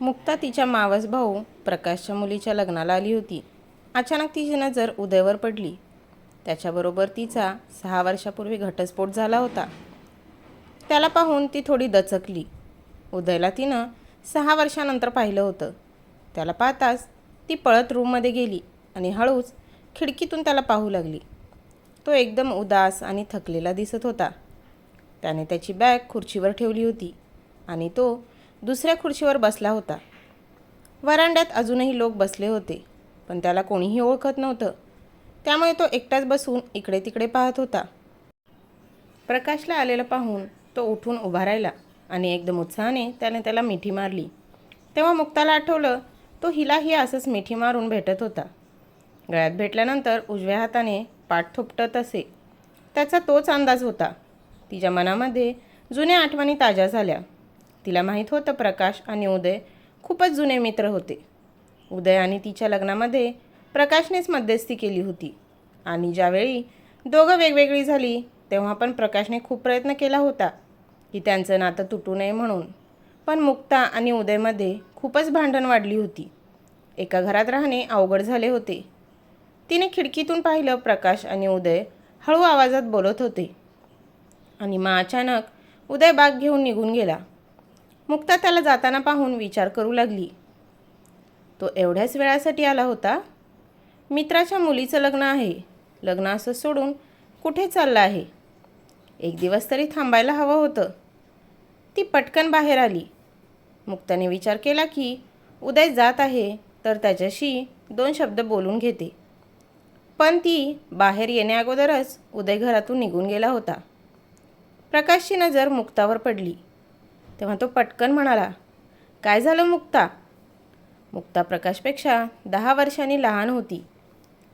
मुक्ता तिच्या मावस भाऊ प्रकाशच्या मुलीच्या लग्नाला आली होती. अचानक तिची नजर उदयवर पडली. त्याच्याबरोबर तिचा सहा वर्षापूर्वी घटस्फोट झाला होता. त्याला पाहून ती थोडी दचकली. उदयला तिनं सहा वर्षानंतर पाहिलं होतं. त्याला पाहताच ती पळत रूममध्ये गेली आणि हळूच खिडकीतून त्याला पाहू लागली. तो एकदम उदास आणि थकलेला दिसत होता. त्याने त्याची बॅग खुर्चीवर ठेवली होती आणि तो दुसऱ्या खुर्चीवर बसला होता. वरांड्यात अजूनही लोक बसले होते पण त्याला कोणीही ओळखत नव्हतं. त्यामुळे तो एकटाच बसून इकडे तिकडे पाहत होता. प्रकाशला आलेलं पाहून तो उठून उभा राहिला आणि एकदम उत्साहाने त्याने त्याला मिठी मारली. तेव्हा मुक्ताला आठवलं तो हिलाही असंच मिठी मारून भेटत होता. गळ्यात भेटल्यानंतर उजव्या हाताने पाठ थोपटत असे. त्याचा तोच अंदाज होता. तिच्या मनामध्ये जुन्या आठवणी ताज्या झाल्या. तिला माहीत होतं प्रकाश आणि उदय खूपच जुने मित्र होते. उदय आणि तिच्या लग्नामध्ये प्रकाशनेच मध्यस्थी केली होती. आणि ज्यावेळी दोघं वेगवेगळी झाली तेव्हा पण प्रकाशने खूप प्रयत्न केला होता की त्यांचं नातं तुटू नये म्हणून. पण मुक्ता आणि उदयमध्ये खूपच भांडण वाढली होती. एका घरात राहणे अवघड झाले होते. तिने खिडकीतून पाहिलं प्रकाश आणि उदय हळू आवाजात बोलत होते. आणि मग अचानक उदय बाग घेऊन निघून गेला. मुक्ता त्याला जाताना पाहून विचार करू लागली. तो एवढ्याच वेळासाठी आला होता? मित्राच्या मुलीचं लग्न आहे. लग्न असं सोडून कुठे चाललं आहे? एक दिवस तरी थांबायला हवं होतं. ती पटकन बाहेर आली. मुक्ताने विचार केला की उदय जात आहे तर त्याच्याशी दोन शब्द बोलून घेते. पण ती बाहेर येण्याअगोदरच उदय घरातून निघून गेला होता. प्रकाशची नजर मुक्तावर पडली. तेव्हा तो पटकन म्हणाला काय झालं मुक्ता? मुक्ता प्रकाशपेक्षा दहा वर्षांनी लहान होती.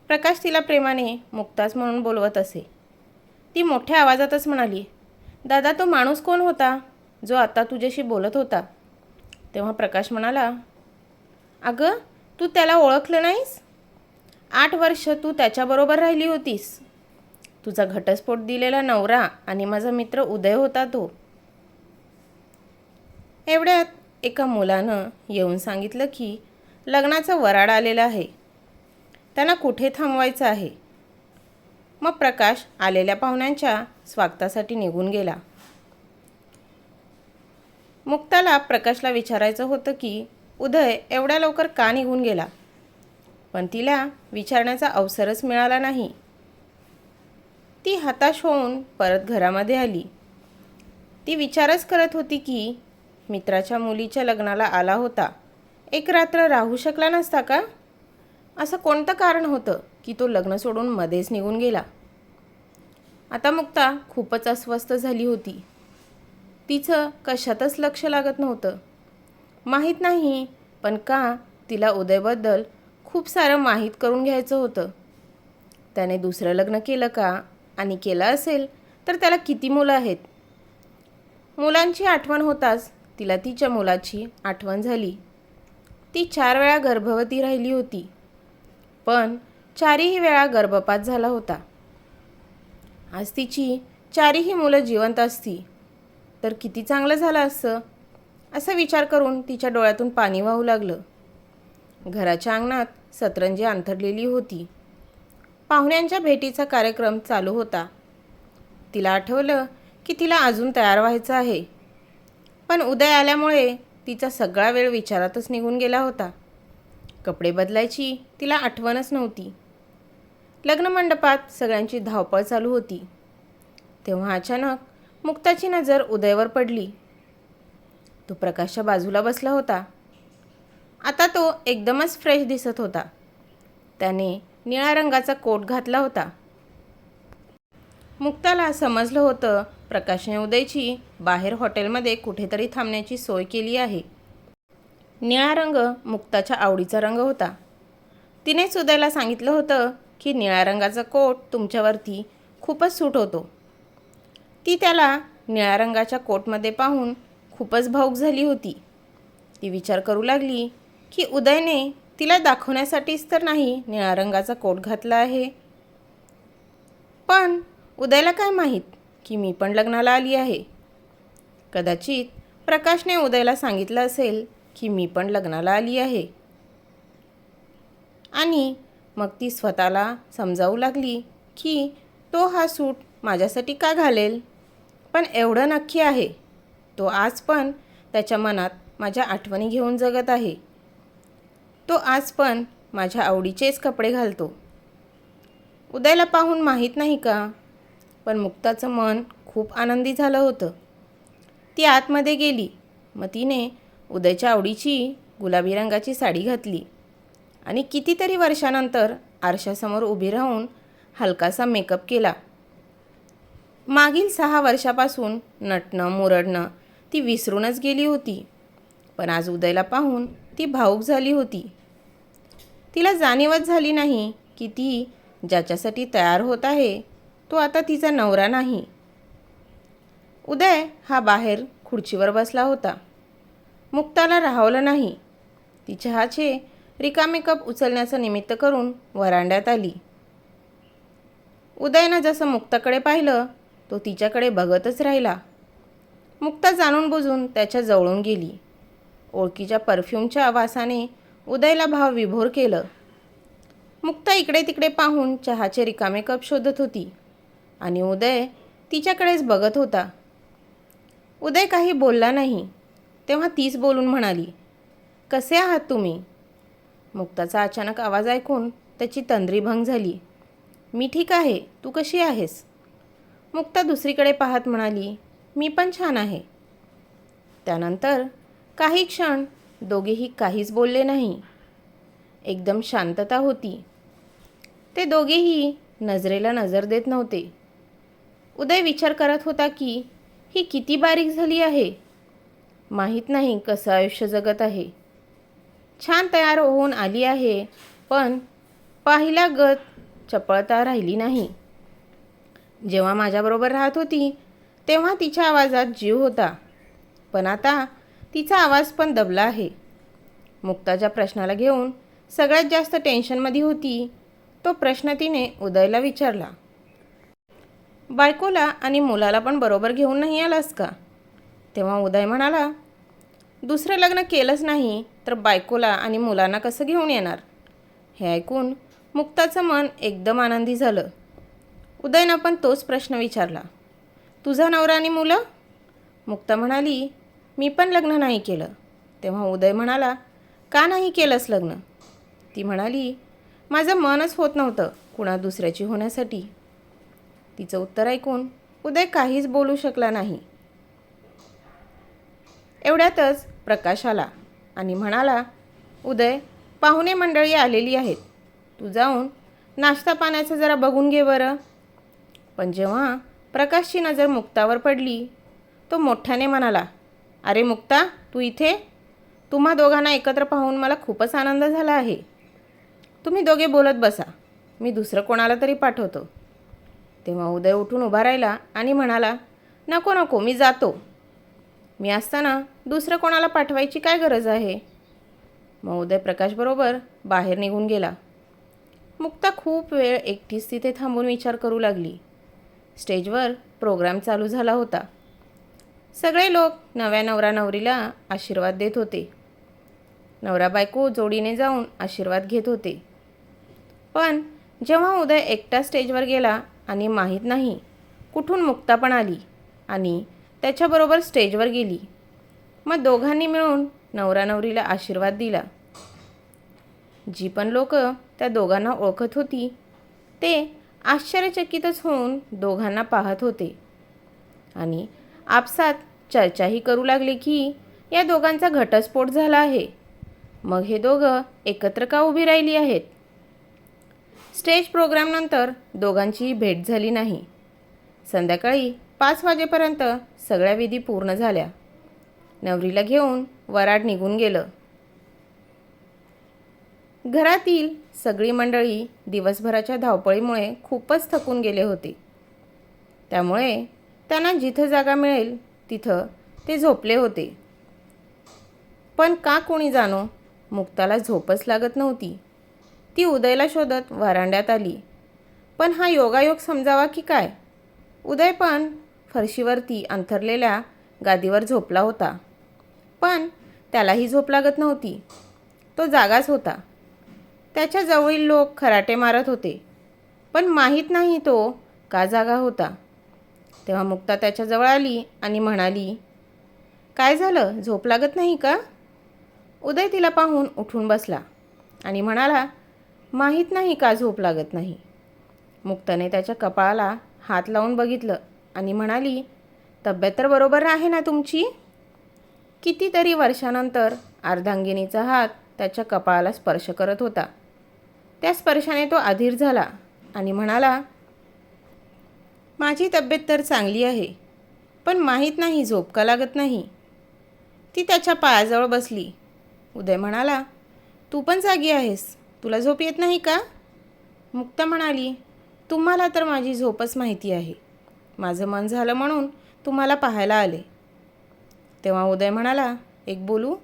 प्रकाश तिला प्रेमाने मुक्ताच म्हणून बोलवत असे. ती मोठ्या आवाजातच म्हणाली दादा तो माणूस कोण होता जो आता तुझ्याशी बोलत होता? तेव्हा प्रकाश म्हणाला अगं तू त्याला ओळखलं नाहीस? आठ वर्ष तू त्याच्याबरोबर राहिली होतीस. तुझा घटस्फोट दिलेला नवरा आणि माझा मित्र उदय होता तो. एवढ्यात एका मुलानं येऊन सांगितलं की लग्नाचा वराड आलेला आहे. त्यांना कुठे थांबवायचं आहे? मग प्रकाश आलेल्या पाहुण्यांच्या स्वागतासाठी निघून गेला. मुक्ताला प्रकाशला विचारायचं होतं की उदय एवढ्या लवकर का निघून गेला? पण तिला विचारण्याचा अवसरच मिळाला नाही. ती हताश होऊन परत घरामध्ये आली. ती विचारच करत होती की मित्राच्या मुलीच्या लग्नाला आला होता. एक रात्र राहू शकला नसता का? असं कोणतं कारण होतं की तो लग्न सोडून मध्येच निघून गेला? आता मुक्ता खूपच अस्वस्थ झाली होती. तिचं कशातच लक्ष लागत नव्हतं. माहीत नाही पण का तिला उदयबद्दल खूप सारं माहीत करून घ्यायचं होतं? त्याने दुसरं लग्न केलं का? आणि केलं असेल तर त्याला किती मुलं आहेत? मुलांची आठवण होताच तिला तिच्या मुलाची आठवण झाली. ती चार वेळा गर्भवती राहिली होती. पण चारही वेळा गर्भपात झाला होता. आज तिची चारही मुलं जिवंत असती. तर किती चांगलं झालं असतं असा विचार करून तिच्या डोळ्यातून पाणी वाहू लागलं. घराच्या अंगणात सतरंजी अंथरलेली होती. पाहुण्यांच्या भेटीचा कार्यक्रम चालू होता. तिला आठवलं की तिला अजून तयार व्हायचं आहे. पण उदय आल्यामुळे तिचा सगळा वेळ विचारातच निघून गेला होता. कपडे बदलायची तिला आठवणच नव्हती. लग्नमंडपात सगळ्यांची धावपळ चालू होती. तेव्हा अचानक मुक्ताची नजर उदयवर पडली. तो प्रकाशच्या बाजूला बसला होता. आता तो एकदमच फ्रेश दिसत होता. त्याने निळ्या रंगाचा कोट घातला होता. मुक्ताला समजलं होतं प्रकाशने उदयची बाहेर हॉटेलमध्ये कुठेतरी थांबण्याची सोय केली आहे. निळा रंग मुक्ताच्या आवडीचा रंग होता. तिनेच उदयला सांगितलं होतं की निळ्या रंगाचा कोट तुमच्यावरती खूपच सूट होतो. ती त्याला निळ्या रंगाच्या कोटमध्ये पाहून खूपच भाऊक झाली होती. ती विचार करू लागली की उदयने तिला दाखवण्यासाठीच तर नाही निळ्या रंगाचा कोट घातला आहे. पण उदयला काय माहीत? की मी पण लग्नाला आली आहे. कदाचित प्रकाशने उदयला सांगितलं असेल की मी पण लग्नाला आली आहे. आणि मग ती स्वतःला समजावू लागली की तो हा सूट माझ्यासाठी का घालेल? पण एवढं नक्की आहे. तो आज पण त्याच्या मनात माझ्या आठवणी घेऊन जगत आहे. तो आज पण माझ्या आवडीचेच कपडे घालतो. उदयला पाहून माहीत नाही का पण मुक्ताचं मन खूप आनंदी झालं होतं. ती आतमध्ये गेली. मग तिने उदयच्या आवडीची गुलाबी रंगाची साडी घातली आणि कितीतरी वर्षानंतर आरशासमोर उभी राहून हलकासा मेकअप केला. मागील सहा वर्षापासून नटणं मुरडणं ती विसरूनच गेली होती. पण आज उदयला पाहून ती भावूक झाली होती. तिला जाणीवच झाली नाही की ती ज्याच्यासाठी तयार होत आहे तो आता तिचा नवरा नाही. उदय हा बाहेर खुर्चीवर बसला होता. मुक्ताला राहवलं नाही. ती चहाचे रिकामे कप उचलण्याचं निमित्त करून वरांड्यात आली. उदयनं जसं मुक्ताकडे पाहिलं तो तिच्याकडे बघतच राहिला. मुक्ता जाणून बुजून त्याच्या जवळून गेली. ओळखीच्या परफ्यूमच्या आवासाने उदयला भाव विभोर केलं. मुक्ता इकडे तिकडे पाहून चहाचे रिकामे कप शोधत होती. आणि उदय तिच्याकडेच बघत होता. उदय काही बोलला नाही. तेव्हा तीच बोलून म्हणाली कसे आहात तुम्ही? मुक्ताचा अचानक आवाज ऐकून त्याची तंद्री भंग झाली मी ठीक आहे तू कशी आहेस? मुक्ता दुसरीकडे पाहत म्हणाली मी पण छान आहे. त्यानंतर काही क्षण दोघेही काहीच बोलले नाही. एकदम शांतता होती. ते दोघेही नजरेला नजर देत नव्हते. उदय विचार करत होता की ही किती बारीक झाली आहे. माहीत नाही कसं आयुष्य जगत आहे. छान तयार होऊन आली आहे पण पाहिला गत चपळता राहिली नाही. जेव्हा माझ्याबरोबर राहत होती तेव्हा तिच्या आवाजात जीव होता. पण आता तिचा आवाज पण दबला आहे. मुक्ताच्या प्रश्नाला घेऊन सगळ्यात जास्त टेन्शनमध्ये होती तो प्रश्न तिने उदयला विचारला. बायकोला आणि मुलाला पण बरोबर घेऊन नाही आलास का? तेव्हा उदय म्हणाला दुसरं लग्न केलंच नाही तर बायकोला आणि मुलांना कसं घेऊन येणार? हे ऐकून मुक्ताचं मन एकदम आनंदी झालं. उदयनं पण तोच प्रश्न विचारला तुझा नवरा आणि मुलं? मुक्ता म्हणाली मी पण लग्न नाही केलं. तेव्हा उदय म्हणाला का नाही केलंस लग्न? ती म्हणाली माझं मनच होत नव्हतं कुणा दुसऱ्याची होण्यासाठी. तिचं उत्तर ऐकून उदय काहीच बोलू शकला नाही. एवढ्यातच प्रकाश आला आणि म्हणाला उदय पाहुणे मंडळी आलेली आहेत. तू जाऊन नाश्ता पाण्याचं जरा बघून घे बरं. पण जेव्हा प्रकाशची नजर मुक्तावर पडली तो मोठ्याने म्हणाला अरे मुक्ता तू इथे? तुम्हा दोघांना एकत्र पाहून मला खूपच आनंद झाला आहे. तुम्ही दोघे बोलत बसा. मी दुसरं कोणाला तरी पाठवतो. तेव्हा उदय उठून उभा राहिला आणि म्हणाला नको नको मी जातो. मी असताना दुसरं कोणाला पाठवायची काय गरज आहे? मग उदय प्रकाशबरोबर बाहेर निघून गेला. मुक्ता खूप वेळ एकटीच तिथे थांबून विचार करू लागली. स्टेजवर प्रोग्राम चालू झाला होता. सगळे लोक नव्या नवरा नवरीला आशीर्वाद देत होते. नवरा बायको जोडीने जाऊन आशीर्वाद घेत होते. पण जेव्हा उदय एकटा स्टेजवर गेला आणि माहीत नाही. कुठून मुक्ता पण आली आणि त्याच्याबरोबर स्टेजवर गेली. मग दोघांनी मिळून नवरा नवरीला आशीर्वाद दिला. जी पण लोक त्या दोघांना ओळखत होती ते आश्चर्यचकितच होऊन दोघांना पाहत होते. आणि आपसात चर्चाही करू लागले की या दोघांचा घटस्फोट झाला आहे. मग हे दोघं एकत्र का उभी राहिली आहेत? स्टेज प्रोग्रामनंतर दोघांचीही भेट झाली नाही. संध्याकाळी पाच वाजेपर्यंत सगळ्या विधी पूर्ण झाल्या. नवरीला घेऊन वराड निघून गेलं. घरातील सगळी मंडळी दिवसभराच्या धावपळीमुळे खूपच थकून गेले होते. त्यामुळे त्यांना जिथं जागा मिळेल तिथं ते झोपले होते. पण का कोणी जाणो मुक्ताला झोपच लागत नव्हती. ती उदयला शोधत वरांड्यात आली. पण हा योगायोग समजावा की काय? उदय पण फरशीवरती अंथरलेल्या गादीवर झोपला होता. पण त्यालाही झोप लागत नव्हती. तो जागाच होता. त्याच्या जवळील लोक खराटे मारत होते. पण माहीत नाही तो का जागा होता. तेव्हा मुक्ता त्याच्याजवळ आली आणि म्हणाली काय झालं? झोप लागत नाही का? उदय तिला पाहून उठून बसला आणि म्हणाला माहीत नाही का झोप लागत नाही. मुक्ताने त्याच्या कपाळाला हात लावून बघितलं आणि म्हणाली तब्येत तर बरोबर आहे ना तुमची? कितीतरी वर्षानंतर अर्धांगिनीचा हात त्याच्या कपाळाला स्पर्श करत होता. त्या स्पर्शाने तो अधीर झाला आणि म्हणाला माझी तब्येत तर चांगली आहे पण माहीत नाही झोप का लागत नाही. ती त्याच्या पायाजवळ बसली. उदय म्हणाला तू पण जागी आहेस. तुला झोप येत नाही का? मुक्ता म्हणाली तुम्हाला तर माझी झोपच माहिती आहे. माझं मन झालं म्हणून तुम्हाला पाहायला आले. तेव्हा उदय म्हणाला एक बोलू?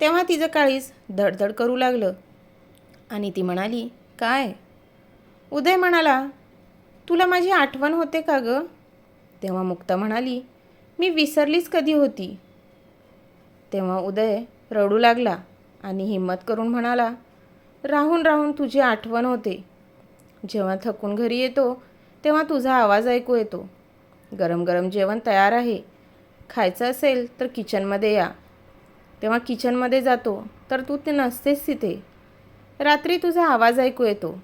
तेव्हा तिचं काळीज धडधड करू लागलं. आणि ती म्हणाली काय? उदय म्हणाला तुला माझी आठवण होते का गं? तेव्हा मुक्ता म्हणाली मी विसरलीच कधी होती. तेव्हा उदय रडू लागला आणि हिंमत करून म्हणाला राहून राहून तुझी आठवण होते. जेव्हा थकून घरी येतो तेव्हा तुझा आवाज ऐकू येतो. गरम गरम जेवण तयार आहे. खायचं असेल तर किचनमध्ये या. तेव्हा किचनमध्ये जातो तर तू ते नसतेस तिथे. रात्री तुझा आवाज ऐकू येतो.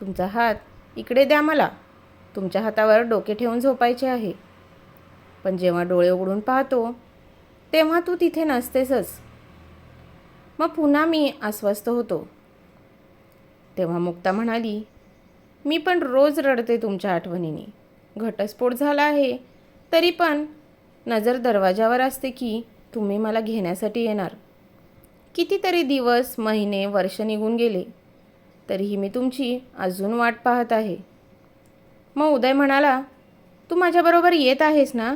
तुमचा हात इकडे द्या मला. तुमच्या हातावर डोके ठेवून झोपायचे आहे. पण जेव्हा डोळे उघडून पाहतो तेव्हा तू तिथे नसतेसच. मग पुन्हा मी अस्वस्थ होतो. तेव्हा मुक्ता म्हणाली मी पण रोज रडते तुमच्या आठवणीने. घटस्फोट झाला आहे. तरी पण नजर दरवाजावर असते की तुम्ही मला घेण्यासाठी येणार. कितीतरी दिवस महिने वर्ष निघून गेले. तरीही मी तुमची अजून वाट पाहत आहे. मग उदय म्हणाला तू माझ्याबरोबर येत आहेस ना?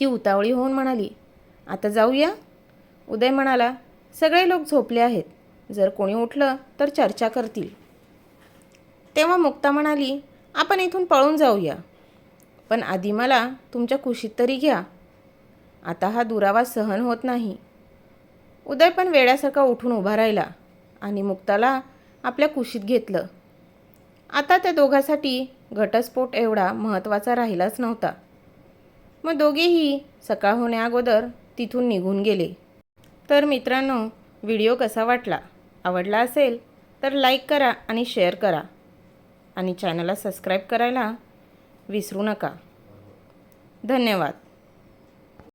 ती उतावळी होऊन म्हणाली आता जाऊया? उदय म्हणाला सगळे लोक झोपले आहेत. जर कोणी उठलं तर चर्चा करतील. तेव्हा मुक्ता म्हणाली आपण इथून पळून जाऊया. पण आधी मला तुमच्या कुशीत तरी घ्या. आता हा दुरावा सहन होत नाही. उदय पण वेड्यासारखा उठून उभा राहिला आणि मुक्ताला आपल्या कुशीत घेतलं. आता त्या दोघांसाठी घटस्फोट एवढा महत्त्वाचा राहिलाच नव्हता. मग दोघेही सकाळ होण्याअगोदर तिथून निघून गेले. तर मित्रांनो व्हिडिओ कसा वाटला? आवडला असेल तर लाईक करा आणि शेअर करा. आणि चॅनलला सबस्क्राईब करायला विसरू नका. धन्यवाद.